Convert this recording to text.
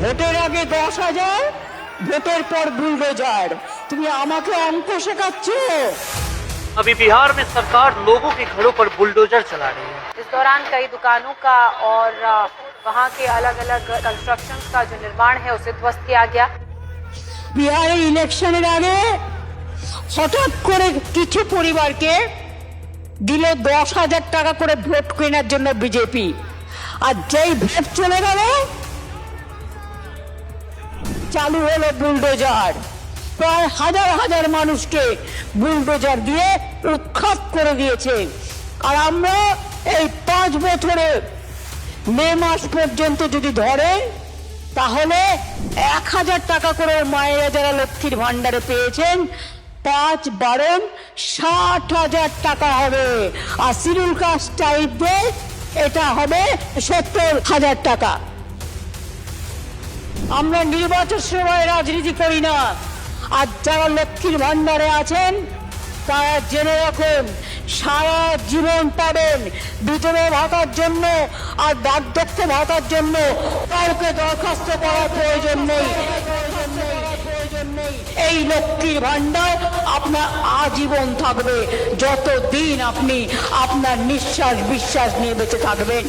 ভোটের আগে দশ হাজার ভোটের পর বুলডোজার তুমি আমাকে অঙ্ক শেখাচ্ছ अभी बिहार में सरकार लोगों के घरों पर बुलडोजर चला रही है इस दौरान कई दुकानों का और अ, वहाँ के अलग अलग कंस्ट्रक्शन का जो निर्माण है उसे ध्वस्त किया गया বিহারে ইলেকশনের আগে হঠাৎ করে কিছু পরিবারকে দিল দশ হাজার টাকা করে ভোট কেনার জন্য বিজেপি আর যেই ভোট চলে গেল চালু হলো বুলডোজার। প্রায় হাজার হাজার মানুষকে বুলডোজার দিয়ে উৎখাত করে দিয়েছে। আর আমরা এই পাঁচ বছরে মে মাস পর্যন্ত যদি ধরেন তাহলে এক হাজার টাকা করে মায়েরা যারা লক্ষ্মীর ভান্ডারে পেয়েছেন, পাঁচ বারণ ষাট হাজার টাকা হবে। আর সিরুল কাস্ট টাইপদের এটা হবে সত্তর হাজার টাকা। আমরা নির্বাচন সময় রাজনীতি করি না। আর যারা লক্ষ্মীর ভান্ডারে আছেন, তারা জেনে রাখুন, সারা জীবন পাবেন বিধবা ভাতার জন্য আর বার্ধক্য ভাতার জন্য। কাউকে দরখাস্ত করার প্রয়োজন নেই। এই লক্ষ্মীর ভান্ডার আপনার আজীবন থাকবে। যতদিন আপনি আপনার নিঃশ্বাস বিশ্বাস নিয়ে বেঁচে থাকবেন।